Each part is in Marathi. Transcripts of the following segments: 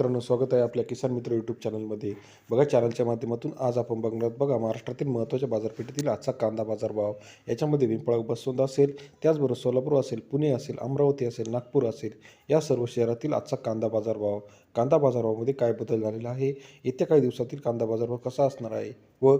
मित्रांनो स्वागत आहे आपल्या किसान मित्र यूट्यूब चॅनलमध्ये बघा चॅनलच्या माध्यमातून आज आपण बघणार बघा महाराष्ट्रातील महत्त्वाच्या बाजारपेठेतील आजचा कांदा बाजारभाव. याच्यामध्ये पिंपळा बसवंत असेल त्याचबरोबर सोलापूर असेल पुणे असेल अमरावती असेल नागपूर असेल या सर्व शहरातील आजचा कांदा बाजारभाव. कांदा बाजारभावामध्ये काय बदल झालेला आहे? येत्या काही दिवसातील कांदा बाजारभाव कसा असणार आहे? व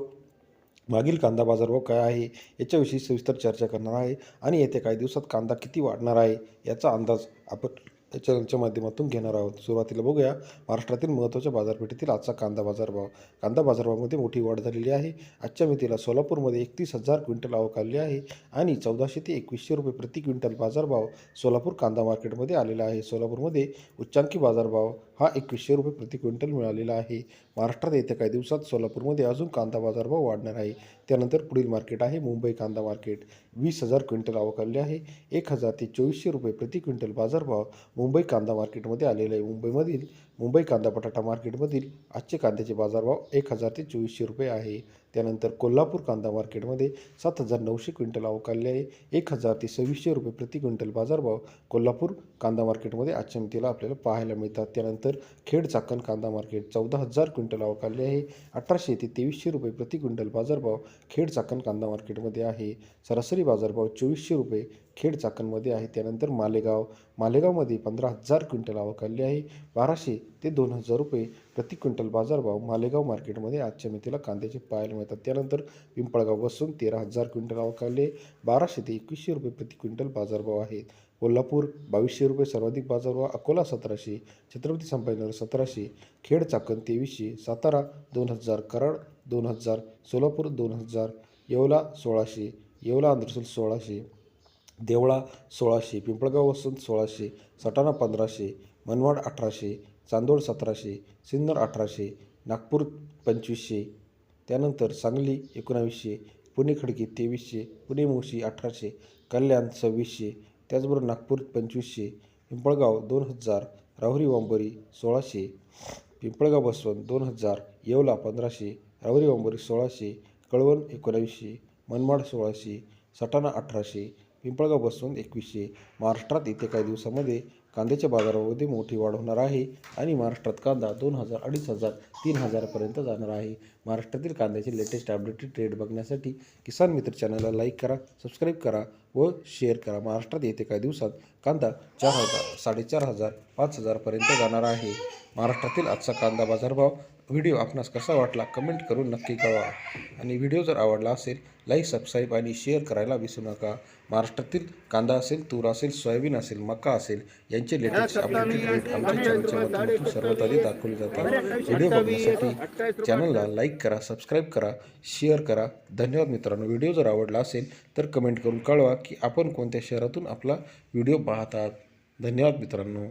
मागील कांदा बाजारभाव काय आहे? याच्याविषयी सविस्तर चर्चा करणार आहे. आणि येत्या काही दिवसात कांदा किती वाढणार आहे? याचा अंदाज आपण या चॅनलच्या माध्यमातून घेणार आहोत. सुरुवातीला बघूया. महाराष्ट्रातील महत्त्वाच्या बाजारपेठेतील आजचा कांदा बाजारभाव. कांदा बाजारभावामध्ये मोठी वाढ झालेली आहे. आजच्या मितीला सोलापूरमध्ये एकतीस हजार क्विंटल आवक आली आहे आणि चौदाशे ते एकवीसशे रुपये प्रति क्विंटल बाजारभाव सोलापूर कांदा मार्केटमध्ये आलेला आहे. सोलापूरमध्ये उच्चांकी बाजारभाव हा एकवीसशे रुपये प्रति क्विंटल मिळालेला आहे. महाराष्ट्रात येत्या काही दिवसात सोलापूरमध्ये अजून कांदा बाजारभाव वाढणार आहे. त्यानंतर पुढील मार्केट आहे मुंबई कांदा मार्केट. वीस हजार क्विंटल आवक आहे. एक हजार ते चोवीसशे रुपये प्रति क्विंटल बाजारभाव मुंबई कांदा मार्केटमध्ये आलेले आहे. मुंबईमधील मुंबई कांदा बटाटा मार्केटमधील आजचे कांद्याचे बाजारभाव एक हजार ते चोवीसशे रुपये आहे. त्यानंतर कोल्हापूर कांदा मार्केटमध्ये सात हजार नऊशे क्विंटल आवकलले आहे. एक हजार ते सव्वीसशे रुपये प्रति क्विंटल बाजारभाव कोल्हापूर कांदा मार्केटमध्ये आजच्या मितीला आपल्याला पाहायला मिळतात. त्यानंतर तर खेड चाकण कांदा मार्केट चौदा हजार क्विंटल आवक आहे. अठराशे ते तेवीसशे रुपये प्रति क्विंटल बाजारभाव खेड चाकण कांदा मार्केटमध्ये आहे. सरासरी बाजारभाव चोवीसशे रुपये खेड चाकणमध्ये आहे. त्यानंतर मालेगाव मालेगावमध्ये पंधरा हजार क्विंटल आवक आली आहे. बाराशे ते दोन हजार रुपये प्रति क्विंटल बाजारभाव मालेगाव मार्केटमध्ये आजच्या मितीला कांद्याचे पाहायला मिळतात. त्यानंतर पिंपळगाव बसून तेरा हजार क्विंटल आवक आहे. बाराशे ते एकवीसशे रुपये प्रति क्विंटल बाजारभाव आहेत. कोल्हापूर बावीसशे रुपये सर्वाधिक बाजारभाव अकोला सतराशे छत्रपती संभाजीनगर सतराशे खेड चाकण तेवीसशे सातारा दोन हजार कराड दोन हजार सोलापूर दोन हजार येवला सोळाशे येवला आंध्रसूल सोळाशे देवळा सोळाशे पिंपळगाव वसंत सोळाशे सटाणा पंधराशे मनमाड अठराशे चांदोड सतराशे सिन्नर अठराशे नागपूर पंचवीसशे त्यानंतर सांगली एकोणावीसशे पुणे खडकी तेवीसशे पुणे मुळशी अठराशे कल्याण सव्वीसशे त्याचबरोबर नागपूर पंचवीसशे पिंपळगाव दोन हजार राहुरी वांबोरी सोळाशे पिंपळगाव बसवंत दोन हजार येवला पंधराशे राहुरी वांबोरी सोळाशे कळवण एकोणावीसशे मनमाड सोळाशे सटाणा अठराशे पिंपळगाव बसवंत एकवीसशे. महाराष्ट्रात येत्या काही दिवसामध्ये कांद्याच्या बाजारामध्ये मोठी वाढ होणार आहे आणि महाराष्ट्रात कांदा दोन हजार अडीच हजार तीन हजारापर्यंत जाणार आहे. महाराष्ट्रातील कांद्याचे लेटेस्ट अपडेटेड रेट बघण्यासाठी किसान मित्र चॅनलला लाईक करा सबस्क्राईब करा व शेअर करा. महाराष्ट्रात येते काही दिवसात कांदा चार हजार साडेचार हजार पाच हजारपर्यंत जाणार आहे. महाराष्ट्रातील आजचा कांदा बाजारभाव व्हिडिओ आपणास कसा वाटला कमेंट करून नक्की कळवा. आणि व्हिडिओ जर आवडला असेल लाईक सबस्क्राईब आणि शेअर करायला विसरू नका. महाराष्ट्रातील कांदा असेल तूर असेल सोयाबीन असेल मका असेल या यांचे लेटेस्ट अपडेटेड रेट आमच्या चॅनलच्या माध्यमातून सर्वात आधी दाखवले जातात. व्हिडिओ बघण्यासाठी चॅनलला लाईक करा सबस्क्राईब करा शेअर करा. धन्यवाद मित्रांनो. व्हिडिओ जर आवडला असेल तर कमेंट करून कळवा की आपण कोणत्या शहरातून आपला व्हिडिओ पाहतात. धन्यवाद मित्रांनो.